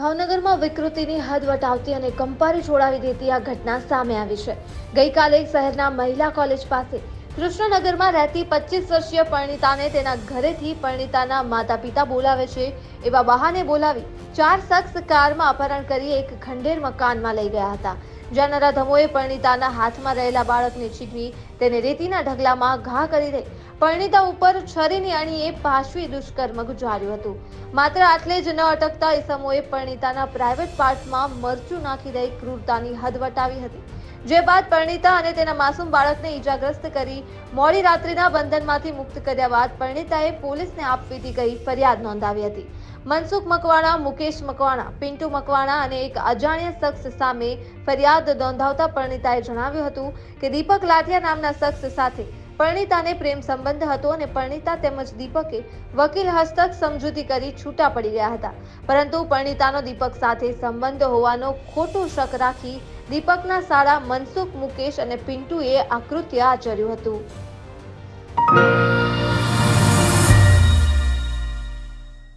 ભાવનગરમાં વિકૃતિની હદ વટાવતી અને કંપારી છોડાવી દેતી આ ઘટના સામે આવી છે. ગઈકાલે શહેરના મહિલા કોલેજ પાસે કૃષ્ણનગરમાં રહેતી પચીસ વર્ષીય પરણિતાને તેના ઘરેથી પરણિતાના માતા પિતા બોલાવે છે એવા બહાને બોલાવી ચાર શખ્સ કારમાં અપહરણ કરી એક ખંડેર મકાનમાં લઈ ગયા હતા. જ્યાં નરાધમોએ પરણિતાના હાથમાં રહેલા બાળકને છીનવી તેને રેતીના ઢગલામાં ઘા કરી દઈ પરણિતા ઉપર છરીની અણીએ પાશવી દુષ્કર્મ ગુજાર્યું હતું. માત્ર આટલે જ ન અટકતા ઇસમોએ પરિણીતાના પ્રાઇવેટ પાર્ટમાં મરચું નાખી દઈ ક્રૂરતાની હદ વટાવી હતી. જે બાદ પરિણીતા અને તેના માસૂમ બાળકને ઈજાગ્રસ્ત કરી મોડી રાત્રિના બંધનમાંથી મુક્ત કર્યા બાદ પરિણીતાએ પોલીસને આપવીતી કહી ફરિયાદ નોંધાવી હતી. મનસુખ મકવાણા, મુકેશ મકવાણા, પિન્ટુ મકવાણા અને એક અજાણ્યા શખ્સ સામે ફરિયાદ નોંધાવતા પરિણીતાએ જણાવ્યું હતું કે દીપક લાઠિયા નામના શખ્સ સાથે પરણિતાને પ્રેમ સંબંધ હતો અને પરણિતા તેમજ દીપકે વકીલ હસ્તક સમજૂતી કરી છૂટા પડી ગયા હતા. પરંતુ પરણિતાનો દીપક સાથે સંબંધ હોવાનો ખોટો શક રાખી દીપકના સાળા મનસુખ મુકેશ અને પિન્ટુએ આ આચર્યું હતું.